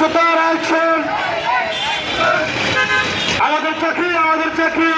কোথায় আছেন আমাদের চাকরি আমাদের চাকরি।